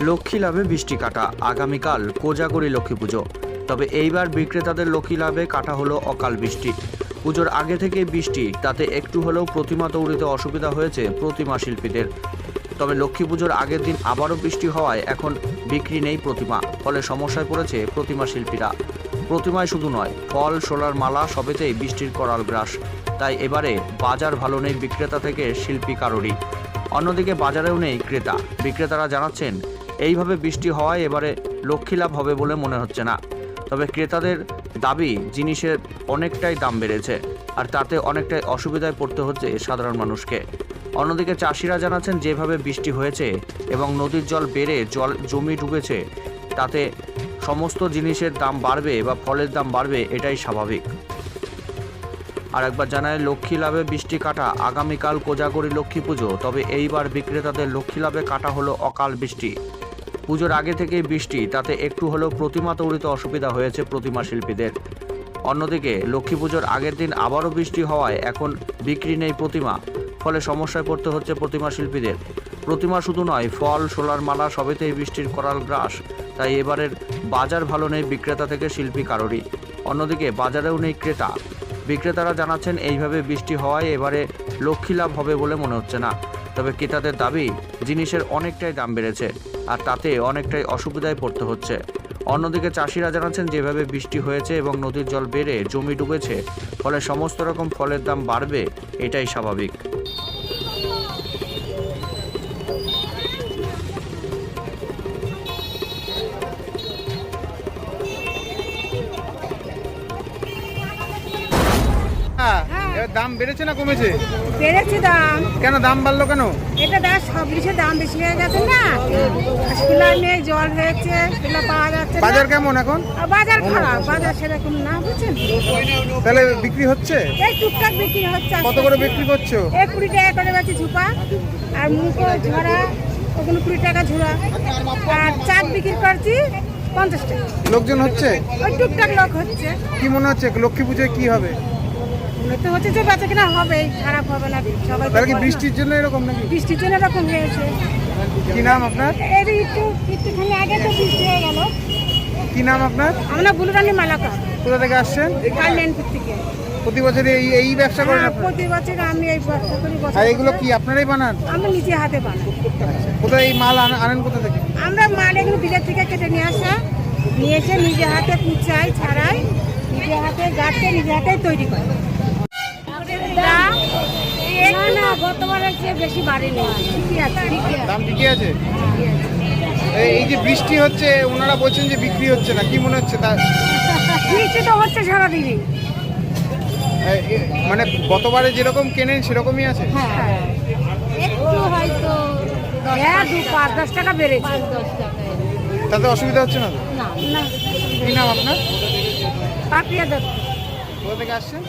লক্ষ্মী লাভে বৃষ্টি কাটা। আগামীকাল কোজাগরি লক্ষ্মী পুজো। তবে এইবার বিক্রেতাদের লক্ষ্মী লাভে কাটা হলো অকাল বৃষ্টি। পুজোর আগে থেকে বৃষ্টি, তাতে একটু হলেও প্রতিমা তৈরিতে অসুবিধা হয়েছে প্রতিমা শিল্পীদের। তবে লক্ষ্মী পুজোর আগের দিন আবারও বৃষ্টি হওয়ায় এখন বিক্রি নেই প্রতিমা, ফলে সমস্যায় পড়েছে প্রতিমা শিল্পীরা। প্রতিমায় শুধু নয়, ফল, সোলার মালা সবেতেই বৃষ্টির করাল গ্রাস। তাই এবারে বাজার ভালো নেই বিক্রেতা থেকে শিল্পী কারোরই। অন্যদিকে বাজারেও নেই ক্রেতা। বিক্রেতারা জানাচ্ছেন এইভাবে বৃষ্টি হওয়ায় এবারে লক্ষ্মী লাভ হবে বলে মনে হচ্ছে না। তবে ক্রেতাদের দাবি, জিনিসের অনেকটাই দাম বেড়েছে আর তাতে অনেকটাই অসুবিধায় পড়তে হচ্ছে সাধারণ মানুষকে। অন্যদিকে চাষিরা জানাচ্ছেন, যেভাবে বৃষ্টি হয়েছে এবং নদীর জল বেড়ে জল, জমি ডুবেছে, তাতে সমস্ত জিনিসের দাম বাড়বে বা ফলের দাম বাড়বে এটাই স্বাভাবিক। আর একবার জানায় লক্ষ্মী লাভে বৃষ্টি কাটা, আগামীকাল কোজাগরি লক্ষ্মী পুজো, তবে এইবার বিক্রেতাদের লক্ষ্মী লাভে কাটা হলো অকাল বৃষ্টি। পুজোর আগে থেকেই বৃষ্টি, তাতে একটু হলেও প্রতিমা তৈরিতে অসুবিধা হয়েছে প্রতিমা শিল্পীদের। অন্যদিকে, লক্ষ্মী পুজোর আগের দিন আবারও বৃষ্টি হওয়ায় এখন বিক্রি নেই প্রতিমা, ফলে সমস্যায় পড়তে হচ্ছে প্রতিমা শিল্পীদের। প্রতিমা শুধু নয়, ফল, সোলার মালা সবেতেই বৃষ্টির করাল গ্রাস, তাই এবারের বাজার ভালো নেই বিক্রেতা থেকে শিল্পী কারোরই। অন্যদিকে, বাজারেও নেই ক্রেতা। বিক্রেতারা জানাচ্ছেন, এইভাবে বৃষ্টি হওয়ায় এবারে লক্ষ্মী লাভ হবে বলে মনে হচ্ছে না। তবে ক্রেতাদের দাবি, জিনিসের অনেকটাই দাম বেড়েছে আর তাতে অনেকটাই অসুবিধায় পড়তে হচ্ছে। অন্যদিকে চাষিরা জানাচ্ছেন, যেভাবে বৃষ্টি হয়েছে এবং নদীর জল বেড়ে জমি ডুবেছে, ফলে সমস্ত রকম ফলের দাম বাড়বে, এটাই স্বাভাবিক। দাম বেড়েছে না কমেছে? বেড়েছে দাম। কেন দাম বাড়লো কেন? এটা দাম সব জিনিসের দাম বেশি হয়ে গেছে না। স্কুলার নেই জল হয়েছে এগুলো পাওয়া যাচ্ছে বাজার কেমন এখন? আর বাজার খারাপ বাজার সেরকম না বুঝছেন? তাহলে বিক্রি হচ্ছে? এই টুকটাক বিক্রি হচ্ছে কত করে বিক্রি করছ? এই কুড়ি টাকা করে বেচি ঝুপা আর মুখো ঝরা ওগুলো কুড়ি টাকা ঝুরা। আর চাট বিক্রি করছি পঞ্চাশ টাকা। লোকজন হচ্ছে? ওই টুকটাক লোক হচ্ছে। কি মনে হচ্ছে? লক্ষ্মী পুজোয় কি হবে? মনে তো হচ্ছে যে বেচা কিনা হবে খারাপ হবে না সবাই তাহলে কি বৃষ্টির জন্য এরকম নাকি? বৃষ্টির জন্য এরকম হয়েছে। কি নাম আপনার? এই একটু একটুখানি আগে তো বৃষ্টি হয়ে গেল। কি নাম আপনার? আমরা বুলুরানি মালাকা কোথা থেকে আসছেন? কাল্যাণপুর থেকে। প্রতি বছর এই এই ব্যবসা করেন হ্যাঁ? প্রতি বছর আমি এই ব্যবসা করি আর এগুলো কি আপনারাই বানান? আমি নিজে হাতে বানাই। কোথায় এই মাল আন- আনেন কোথা থেকে? আমরা মাল এগুলো বিলের থেকে কেটে নিয়ে আসা। নিয়ে এসে নিজে হাতে কুচাই ছাড়াই নিজে হাতে গাছকে নিজে হাতে তৈরি করে দাম না না গতবারের চেয়ে বেশি বাড়েনি দাম ঠিকই আছে? এই যে বৃষ্টি হচ্ছে ওনারা বলছেন যে বিক্রি হচ্ছে না কি মনে হচ্ছে তা বৃষ্টি তো হচ্ছে সারাদিনই। মানে গতবারে যেরকম কেনেন সেরকমই আছে? হ্যাঁ। একটু হয়তো হ্যাঁ দু পাঁচ দশ টাকা বেড়েছে। তাতে অসুবিধা হচ্ছে না তো? না না। কি নাম আপনার? পাপিয়া দত্ত। কোথা থেকে আসছেন?